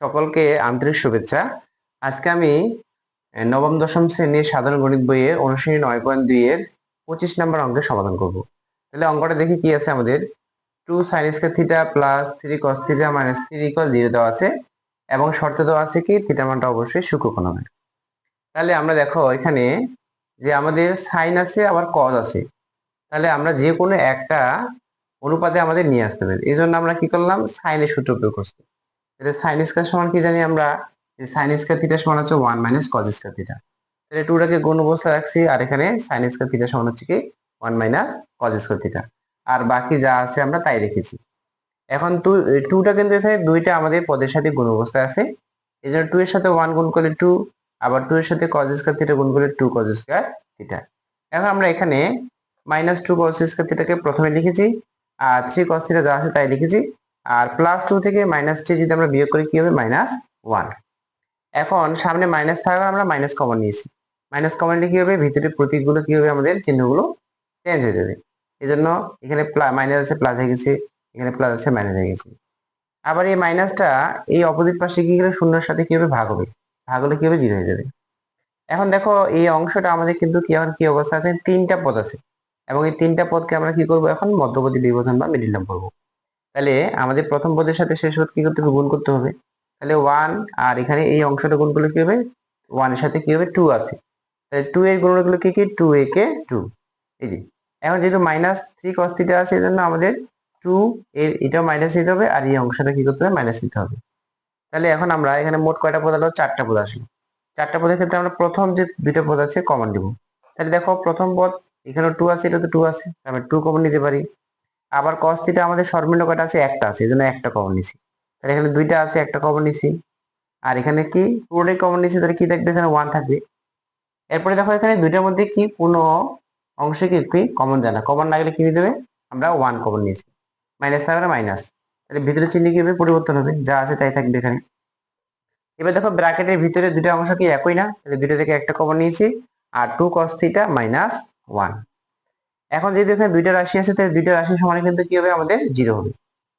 সকলকে আন্তরিক শুভেচ্ছা। আজকে আমি নবম, দশম শ্রেণির সাধারণ গণিত বইয়ের অনুশীলনী নয় পয়েন্ট দুই এর পঁচিশ নম্বর অঙ্কের সমাধান করব। তাহলে অঙ্কটা দেখি কি আছে আমাদের। Two sine square theta plus three cos theta minus three equal zero দেওয়া আছে এবং শর্ত দেওয়া আছে কি থিটা মানটা অবশ্যই সূক্ষ্মকোণ হবে তাহলে আমরা দেখো এখানে যে আমাদের সাইন আছে, আবার কজ আছে। তাহলে আমরা যে কোনো একটা অনুপাতে আমাদের নিয়ে আসতে হবে। এই জন্য আমরা কি করলাম সাইনের সূত্র প্রয়োগ করছি। তাহলে সাইন স্কয়ার সমান কি জানি আমরা যে সাইন স্কয়ার থিটা সমান হচ্ছে one minus cos square theta তাহলে টুটাকে গুণ অবস্থায় রাখছি, আর এখানে সাইন স্কয়ার থিটা সমান হচ্ছে কি one minus cos square theta আর বাকি যা আছে আমরা তাই রেখেছি। এখন টু টুটা কিন্তু এখানে দুইটা আমাদের পদের সাথে গুণ অবস্থায় আছে। এই জন্য টু এর সাথে ওয়ান গুণ করলে টু আবার টু এর সাথে কজ স্কয়ার থিটা গুণ করলে টু কজ স্কয়ার থিটা এখন আমরা এখানে মাইনাস টু কজ স্কয়ার থিটাকে প্রথমে লিখেছি, আর থ্রি কজ থিটা যা আছে তাই লিখেছি। আর প্লাস টু থেকে মাইনাস থ্রি যদি আমরা বিয়োগ করি, কি হবে? মাইনাস ওয়ান এখন সামনে মাইনাস থাকা আমরা মাইনাস কমন নিয়েছি। মাইনাস কমন নিলে কি হবে? ভিতরে প্রতীকগুলো কি হবে? আমাদের চিহ্নগুলো চেঞ্জ হয়ে যাবে। এই জন্য এখানে মাইনাস আছে প্লাস হয়ে গেছে। এখানে প্লাস আছে মাইনাস হয়ে গেছে। আবার এই মাইনাসটা এই অপোজিট পাশে কি গেলে শূন্যের সাথে কি হবে? ভাগ হবে। ভাগ হলে কি হবে? জিরো হয়ে যাবে। এখন দেখো এই অংশটা আমাদের কিন্তু কি, এখন কি অবস্থা আছে? তিনটা পদ আছে। এবং এই তিনটা পদকে আমরা কি করব? এখন মধ্যবর্তী বিভাজন বা মিডিল নাম করব। তাহলে আমাদের প্রথম পদের সাথে শেষ পদ কি করতে হবে? গুণ করতে হবে। তাহলে ওয়ান আর এখানে এই অংশটা গুণ করলে কি হবে? ওয়ানের সাথে কি হবে? টু আছে। তাহলে টু এর গুণগুলো কি কি? টু এ কে টু এই যে, এখন যেহেতু মাইনাস থ্রি কস আছে এই জন্য আমাদের টু এর এটাও মাইনাস দিতে হবে, আর এই অংশটা কি করতে হবে? মাইনাস দিতে হবে। তাহলে এখন আমরা এখানে মোট কয়টা পদ আলো? চারটা পদ আসলো। চারটা পদের ক্ষেত্রে আমরা প্রথম যে দুইটা পদ আছে কমন দিব। তাহলে দেখো, প্রথম পদ এখানে টু আছে এটা তো টু আছে আমরা টু কমন নিতে পারি। আবার cos থিটা আমাদের সর্বনিম্ন কয়টা আছে একটা আছে এই জন্য একটা কমন নিছি। তাহলে এখানে দুইটা আছে, একটা কমন নিছি। আর এখানে কি? পুরোটাই কমন নিছি, তাহলে কি থাকবে এখানে ওয়ান থাকবে। এরপরে দেখো এখানে দুইটার মধ্যে কি? কোনো অংশে কি? কি কমন যায় না। কমন না গেলে কি দেবে আমরা ওয়ান কমন নিয়েছি। মাইনাস থাকবে মাইনাস তাহলে ভিতরে চিহ্ন কি হবে? পরিবর্তন হবে। যা আছে তাই থাকবে এখানে। এবার দেখো ব্র্যাকেটের ভিতরে দুটো অংশ কি? একই না? তাহলে দুটো থেকে একটা কমন নিয়েছি। আর two cos theta minus one এখন যেহেতু এখানে দুইটা রাশি আছে, তাহলে দুইটা রাশি সমানে কিন্তু কি হবে? আমাদের জিরো হবে।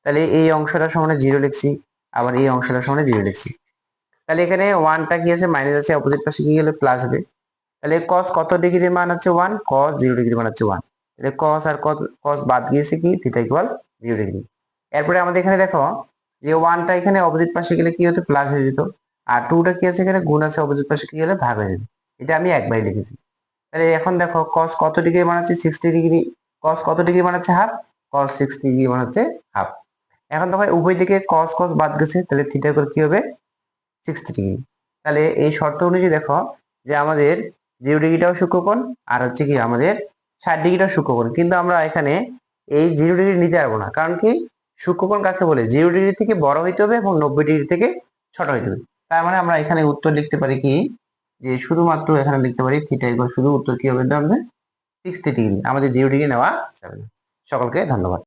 তাহলে এই অংশটা সমানে জিরো লিখছি, আবার এই অংশটা সমানে জিরো লিখছি। তাহলে এখানে ওয়ানটা কি আছে? মাইনাস আছে অপোজিট পাশে কি গেলে প্লাস হবে। তাহলে কস কত ডিগ্রির মান হচ্ছে ওয়ান কস জিরো ডিগ্রি মান হচ্ছে ওয়ান তাহলে কস আর কস বাদ গিয়েছে কি? থিটা ইকুয়াল জিরো ডিগ্রি এরপরে আমাদের এখানে দেখো যে ওয়ানটা এখানে অপোজিট পাশে গেলে কি হতো? প্লাস হয়ে যেত। আর টুটা কি আছে এখানে? গুণ আছে অপোজিট পাশে কি গেলে? ভাগ হয়ে যেত। এটা আমি একবারই লিখেছি। তাহলে এখন দেখো কস কত ডিগ্রি বানাচ্ছে? সিক্সটি ডিগ্রি কস কত ডিগ্রি বানাচ্ছে? হাফ কস সিক্সটি ডিগ্রি বানাচ্ছে হাফ এখন দেখো, উভয় দিকে কস কস বাদ গেছে, তাহলে থিটা করে কি হবে? সিক্সটি ডিগ্রি তাহলে এই শর্ত অনুযায়ী দেখো যে আমাদের জিরো ডিগ্রিটাও সূক্ষ্মকোণ, আর হচ্ছে কি আমাদের ষাট ডিগ্রিটাও সূক্ষ্মকোণ। কিন্তু আমরা এখানে এই জিরো ডিগ্রি নিতে পারব না। কারণ কি? সূক্ষ্মকোণ কাকে বলে? জিরো ডিগ্রি থেকে বড় হইতে হবে এবং নব্বই ডিগ্রি থেকে ছোট হইতে হবে। তার মানে আমরা এখানে উত্তর লিখতে পারি কি? যে শুধুমাত্র এখানে লিখতে পারি থিটা ইকুয়াল শুধু উত্তর কি হবে? দাঁড়াবে সিক্সটি ডিগ্রি আমাদের জিরো ডিগ্রি নেওয়া যাবে না। সকলকে ধন্যবাদ।